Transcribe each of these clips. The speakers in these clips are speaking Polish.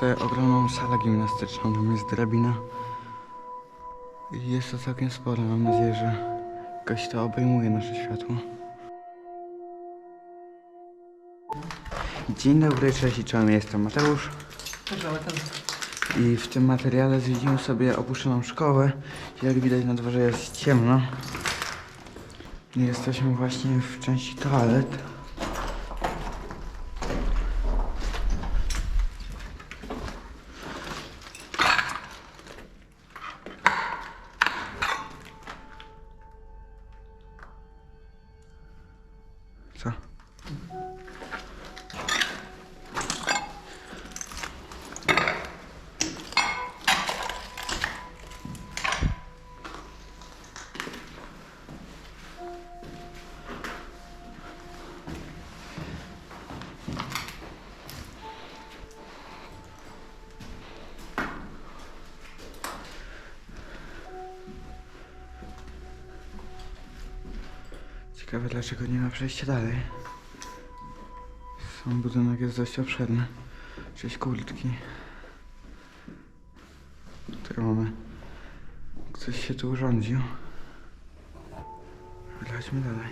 sobie ogromną salę gimnastyczną, tam jest drabina. I jest to całkiem spore, mam nadzieję, że jakoś to obejmuje nasze światło. Dzień dobry, cześć i czołem, jestem Mateusz. I w tym materiale zwiedzimy sobie opuszczoną szkołę. Jak widać na dworze jest ciemno. Jesteśmy właśnie w części toalet. Ciekawe dlaczego nie ma przejścia dalej. Sam budynek jest dość obszerny. Cześć kurtki. Tutaj mamy. Ktoś się tu urządził. Chodźmy dalej.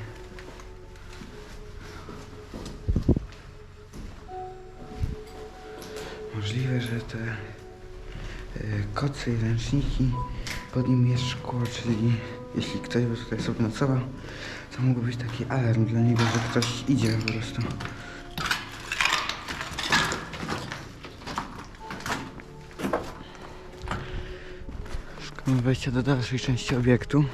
Możliwe, że te e, kocy i ręczniki pod nim jest szkło, czyli jeśli ktoś by tutaj sobie nocował, to mógł być taki alarm dla niego, że ktoś idzie po prostu. Szukamy wejścia do dalszej części obiektu.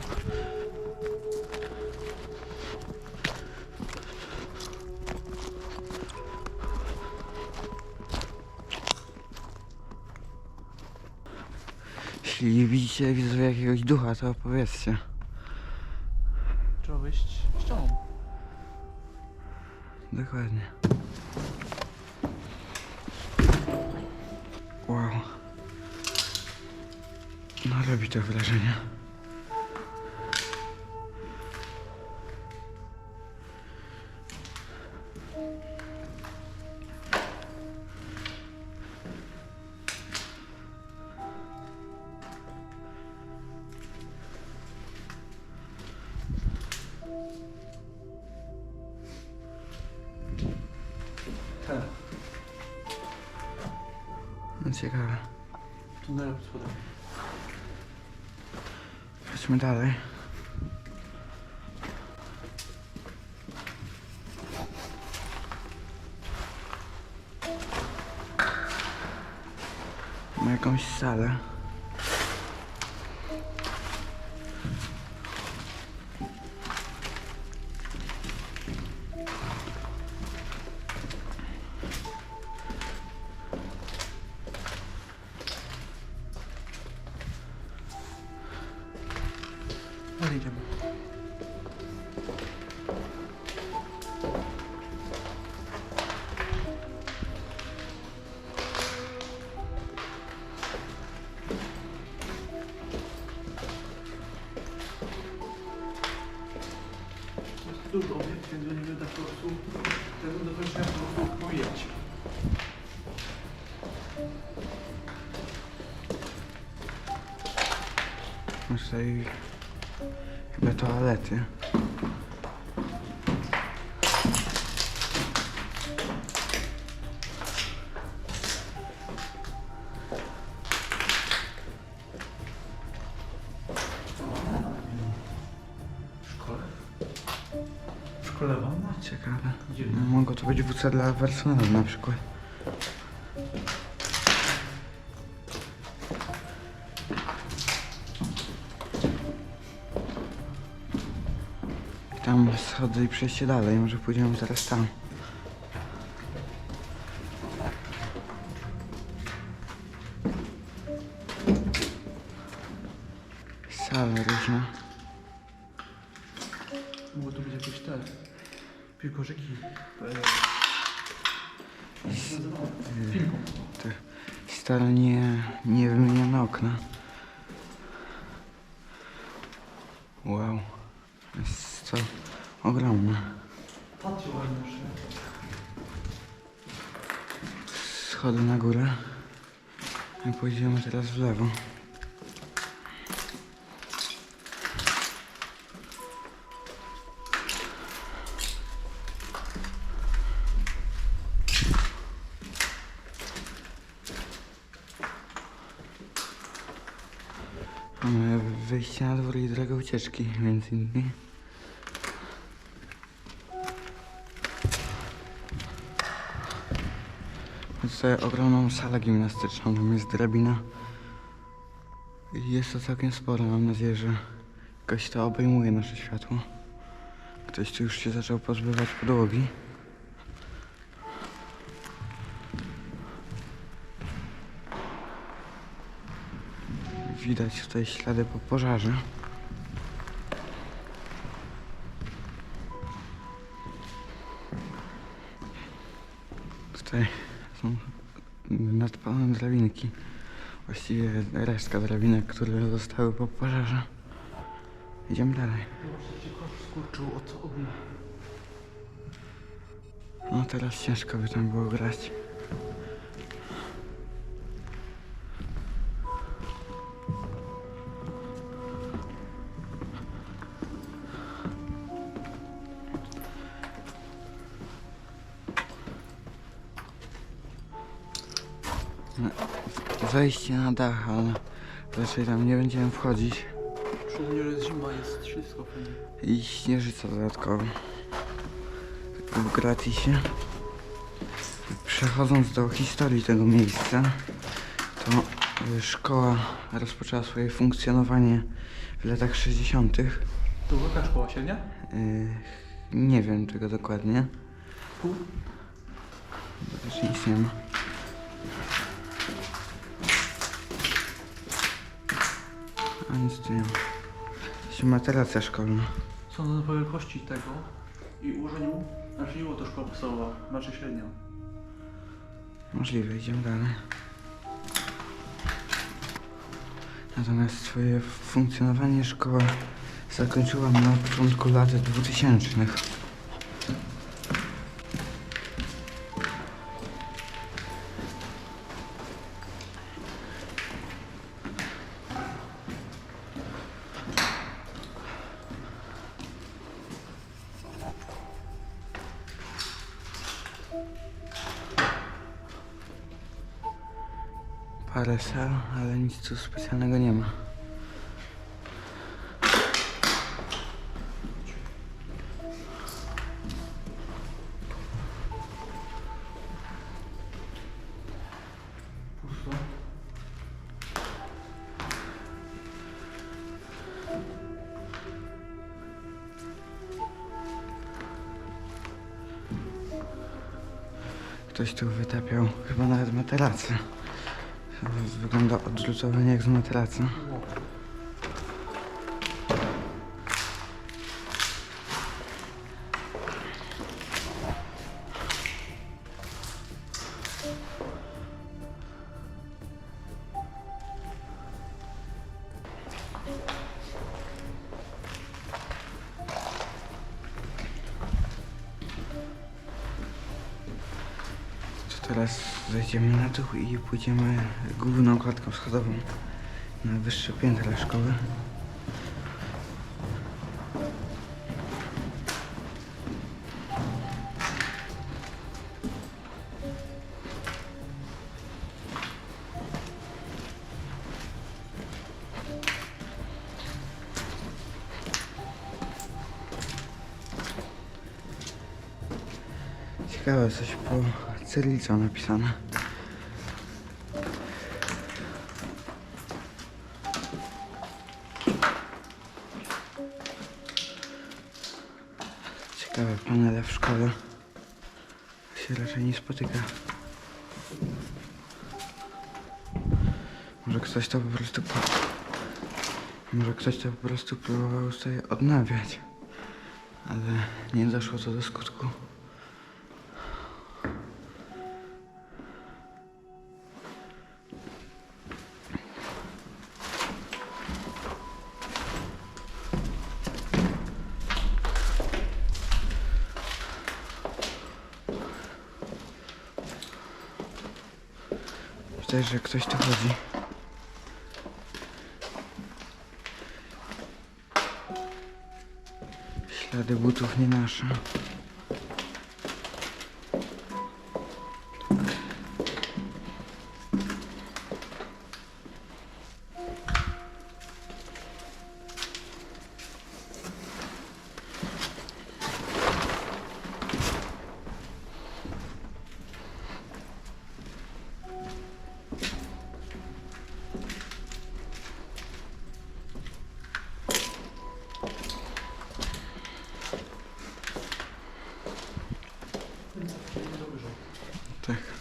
Jeśli widzicie widzę jakiegoś ducha, to opowiedzcie. Dokładnie. Wow. No robi to wrażenie. Tunel pod spodem. Chodźmy dalej. Ma jakąś salę. Idziemy. Jest dużo obiekt, więc będziemy tak po prostu tego do wejścia po prostu pomijać. Tutaj chyba toalety. W szkole? W szkole wolna? Ciekawe. Mogło to być WC dla personelu na przykład. Tam schody i przejście dalej, może pójdziemy zaraz tam. Sale różne. Mogło tu być jakieś te piłkorzyki. Te stare nie, niewymienione okna. Wow. Jest to ogromne. Schody na górę. I pójdziemy teraz w lewo. Mamy wyjście na dwór i drogę ucieczki, między innymi. Ogromną salę gimnastyczną, tam jest drabina. I jest to całkiem sporo, mam nadzieję, że jakoś to obejmuje nasze światło. Ktoś tu już się zaczął pozbywać podłogi. Widać tutaj ślady po pożarze. Tutaj drabinki. Właściwie resztka drabinek, które zostały po pożarze. Idziemy dalej. Skurczył od ognia. No teraz ciężko by tam było grać. Wejście na dach, ale raczej tam nie będziemy wchodzić. Szczególnie, że jest zima, jest wszystko fajnie. I śnieżyca dodatkowo. W gratisie. Przechodząc do historii tego miejsca, to y, szkoła rozpoczęła swoje funkcjonowanie w latach 60. Y, To była jaka szkoła średnia? nie wiem czego dokładnie, Pół? bo też nic nie ma. A nic nie ma. Materacja szkolna. Sądzę po wielkości tego i ułożeniu, nie było to szkoła podstawowa, znaczy średnia. Możliwe, idziemy dalej. Natomiast swoje funkcjonowanie szkoła zakończyła na początku lat 2000. Parę sal, ale nic tu specjalnego nie ma. Ktoś tu wytapiał chyba nawet materacę. Wygląda odrzutowanie jak z materacy. Teraz zejdziemy na dół i pójdziemy główną klatką schodową na wyższe piętra szkoły. Ciekawe, coś po cyrylicą napisane. Ciekawe panele w szkole. Się raczej nie spotyka. Może ktoś to po prostu po... Może ktoś to po prostu próbował sobie odnawiać. Ale nie doszło to do skutku. Też, że ktoś tu chodzi. Ślady butów nie nasze. Tak,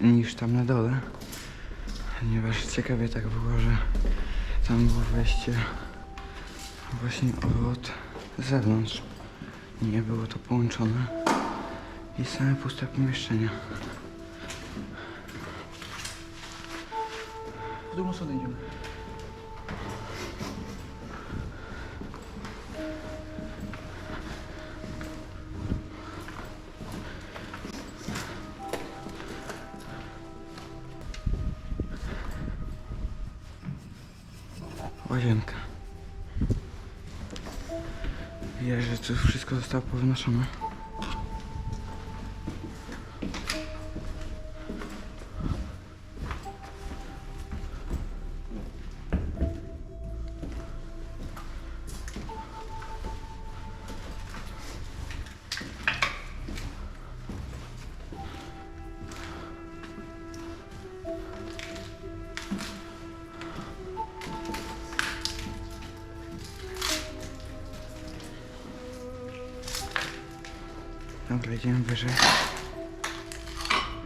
niż tam na dole. Ponieważ ciekawie tak było, że tam było wejście właśnie od zewnątrz. Nie było to połączone. I same puste pomieszczenia. W drugą stronę idziemy. Wszystko zostało powynoszone. Dobra, idziemy wyżej.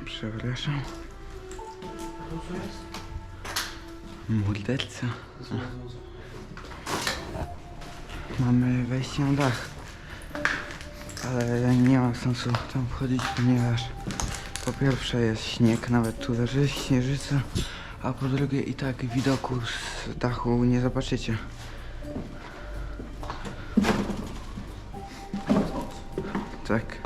Przepraszam. Morderca. Mamy wejście na dach. Ale nie ma sensu tam wchodzić, ponieważ po pierwsze jest śnieg, nawet tu leży śnieżyca, a po drugie i tak widoku z dachu nie zobaczycie. Tak.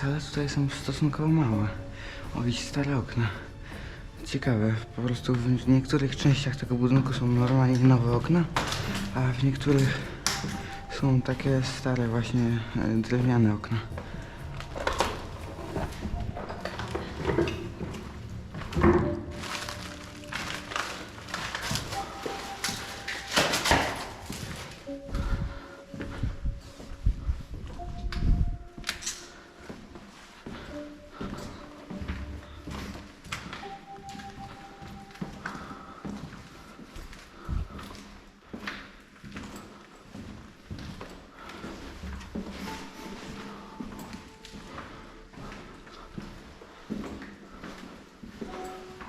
Sale tutaj są stosunkowo małe. O, i stare okna. Ciekawe, po prostu w niektórych częściach tego budynku są normalnie nowe okna, a w niektórych są takie stare właśnie e, drewniane okna.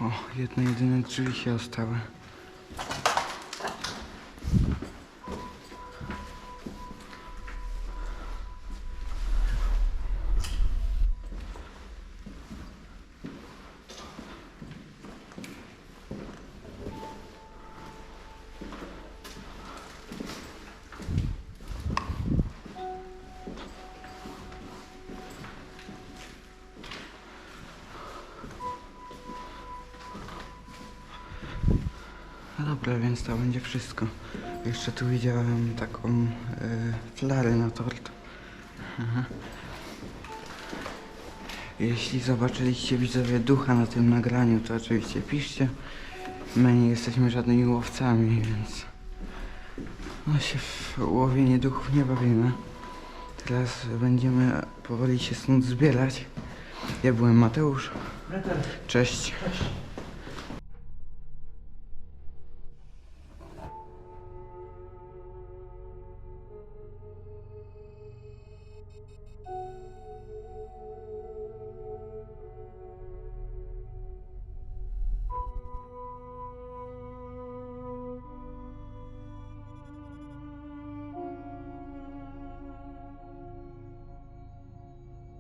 O, jedne jedyne drzwi się ostały. Dobra, więc to będzie wszystko. Jeszcze tu widziałem taką y, flarę na tort. Aha. Jeśli zobaczyliście widzowie ducha na tym nagraniu, to oczywiście piszcie. My nie jesteśmy żadnymi łowcami, więc No się w łowienie duchów nie bawimy. Teraz będziemy powoli się stąd zbierać. Ja byłem Mateusz. Cześć. Cześć.